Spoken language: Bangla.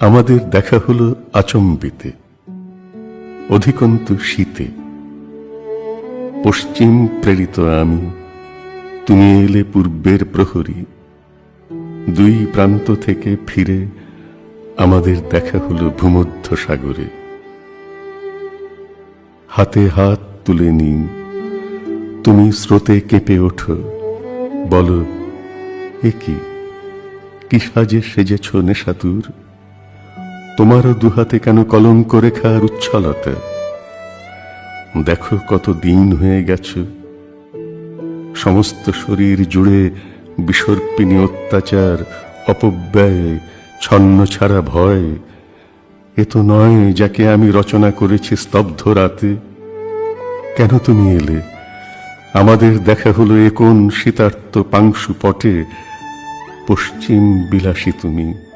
আমাদের দেখা হলো আচম্বিতে, অধিকন্তু শীতে। পশ্চিম প্রেরিত আমি, তুমি এলে পূর্বের প্রহরী। দুই প্রান্ত থেকে ফিরে আমাদের দেখা হলো ভূমধ্য সাগরে হাতে হাত তুলে নিই তুমি স্রোতে কেঁপে ওঠো। বলো, এ কি সাজে সেজেছ নেশাতুর? তোমারও দুহাতে কেন কলঙ্ক রেখার উচ্ছলতা? দেখো কত দিন হয়ে গেছ। সমস্ত শরীর জুড়ে বিসর্পিনী অত্যাচার, অপব্যয়, ছন্ন ছাড়া ভয়। এ তো নয় যাকে আমি রচনা করেছি স্তব্ধ রাতে। কেন তুমি এলে? আমাদের দেখা হলো এ কোন শীতার্ত পাংশু পটে। পশ্চিম বিলাসী তুমি।